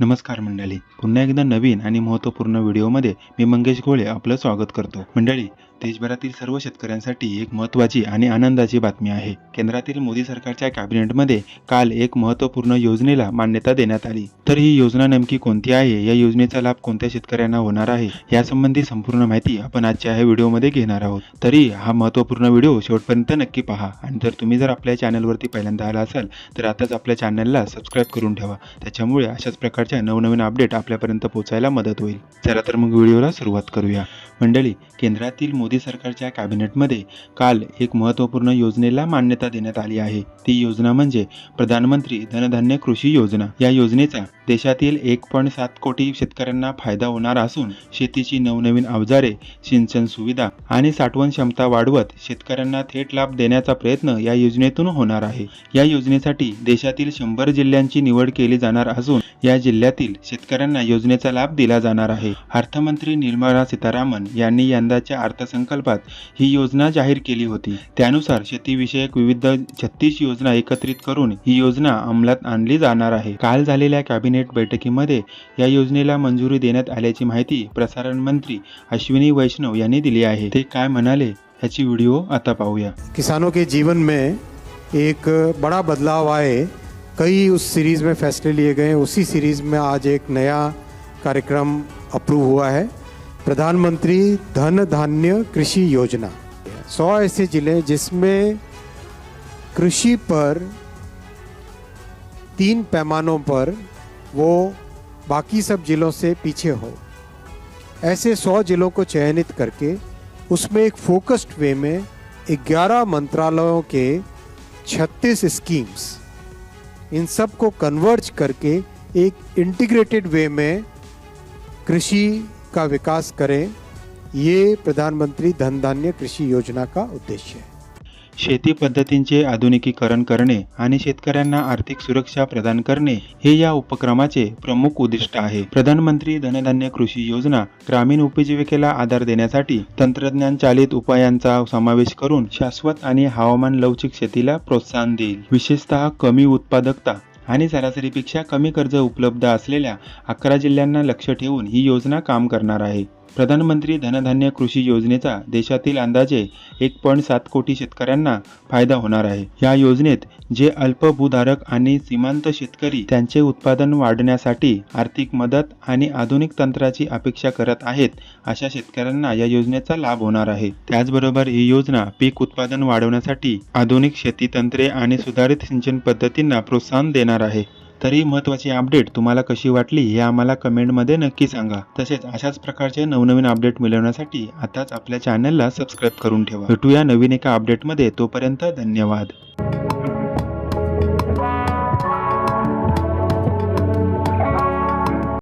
नमस्कार मंडळी. पुन्हा एकदा नवीन आणि महत्त्वपूर्ण व्हिडिओमध्ये मी मंगेश घोळे आपलं स्वागत करतो. मंडळी देशभरातील सर्व शेतकऱ्यांसाठी एक महत्त्वाची आणि आनंदाची बातमी आहे. केंद्रातील मोदी सरकारच्या कॅबिनेटमध्ये काल एक महत्त्वपूर्ण योजनेला मान्यता देण्यात आली. तर ही योजना नेमकी कोणती आहे? या योजनेचा लाभ कोणत्या शेतकऱ्यांना होणार आहे? यासंबंधी संपूर्ण माहिती आपण आजच्या ह्या व्हिडिओमध्ये घेणार आहोत. तरी हा महत्त्वपूर्ण व्हिडिओ शेवटपर्यंत नक्की पहा आणि जर तुम्ही जर आपल्या चॅनलवरती पहिल्यांदा आला असाल तर आताच आपल्या चॅनलला सबस्क्राईब करून ठेवा. त्याच्यामुळे अशाच प्रकारच्या नवनवीन अपडेट आपल्यापर्यंत पोहोचायला मदत होईल. चला तर मग व्हिडिओला सुरुवात करूया. मंडळी केंद्रातील मोदी मोदी सरकारच्या कॅबिनेटमध्ये काल एक महत्त्वपूर्ण योजनेला मान्यता देण्यात आली आहे. ती योजना म्हणजे प्रधानमंत्री धनधान्य कृषी योजना. या योजनेचा देशातील एक पॉईंट सात कोटी शेतकऱ्यांना फायदा होणार असून शेतीची नवनवीन अवजारे सिंचन सुविधा आणि साठवण क्षमता वाढवत शेतकऱ्यांना थेट लाभ देण्याचा प्रयत्न या योजनेतून होणार आहे. या योजनेसाठी देशातील शंभर जिल्ह्यांची निवड केली जाणार असून या जिल्ह्यातील शेतकऱ्यांना योजनेचा लाभ दिला जाणार आहे. अर्थमंत्री निर्मला सीतारामन यांनी यंदाच्या अर्थसंकल्पात ही योजना जाहीर केली होती. त्यानुसार शेतीविषयक विविध छत्तीस योजना एकत्रित करून ही योजना अंमलात आणली जाणार आहे. काल झालेल्या कॅबिनेट बैठकीमध्ये या योजनेला मंजुरी देण्यात आल्याची माहिती प्रसारण मंत्री अश्विनी वैष्णव यांनी दिली आहे. ते काय म्हणाले याची व्हिडिओ आता पाहूया. किसानों के जीवन में एक बड़ा बदलाव आए. कई उस सीरीज़ में फैसले लिए गए. उसी सीरीज़ में आज एक नया कार्यक्रम अप्रूव हुआ है. प्रधानमंत्री धन धान्य कृषी योजना. सौ ऐसे जिले जिसमें कृषी पर तीन पैमानों पर वो बाकी सब जिलों से पीछे हो। ऐसे सौ जिलों को चयनित करके उसमें एक फोकस्ड वे में 11 मंत्रालयों के 36 स्कीम्स, इन सबको कन्वर्ज करके एक इंटीग्रेटेड वे में कृषि का विकास करें। ये प्रधानमंत्री धन धान्य कृषि योजना का उद्देश्य है। शेती पद्धतींचे आधुनिकीकरण करणे आणि शेतकऱ्यांना आर्थिक सुरक्षा प्रदान करणे हे या उपक्रमाचे प्रमुख उद्दिष्ट आहे. प्रधानमंत्री धनधान्य कृषी योजना ग्रामीण उपजीविकेला आधार देण्यासाठी तंत्रज्ञान चालित उपायांचा समावेश करून शाश्वत आणि हवामान लवचिक शेतीला प्रोत्साहन देईल. विशेषतः कमी उत्पादकता आणि सरासरीपेक्षा कमी कर्ज उपलब्ध असलेल्या अकरा जिल्ह्यांना लक्ष ठेवून ही योजना काम करणार आहे. प्रधानमंत्री धनधान्य कृषी योजनेचा देशातील अंदाजे एक पॉईंट सात कोटी शेतकऱ्यांना फायदा होणार आहे. या योजनेत जे अल्पभूधारक आणि सीमांत शेतकरी त्यांचे उत्पादन वाढण्यासाठी आर्थिक मदत आणि आधुनिक तंत्राची अपेक्षा करत आहेत अशा शेतकऱ्यांना या योजनेचा लाभ होणार आहे. त्याचबरोबर ही योजना पीक उत्पादन वाढवण्यासाठी आधुनिक शेती तंत्रे आणि सुधारित सिंचन पद्धतींना प्रोत्साहन देणार आहे. तरी महत्त्वाची अपडेट तुम्हाला कशी वाटली हे आम्हाला कमेंटमध्ये नक्की सांगा. तसेच अशाच प्रकारचे नवनवीन अपडेट मिळवण्यासाठी आताच आपल्या चॅनलला सबस्क्राईब करून ठेवा. भेटूया नवीन एका अपडेटमध्ये तोपर्यंत धन्यवाद.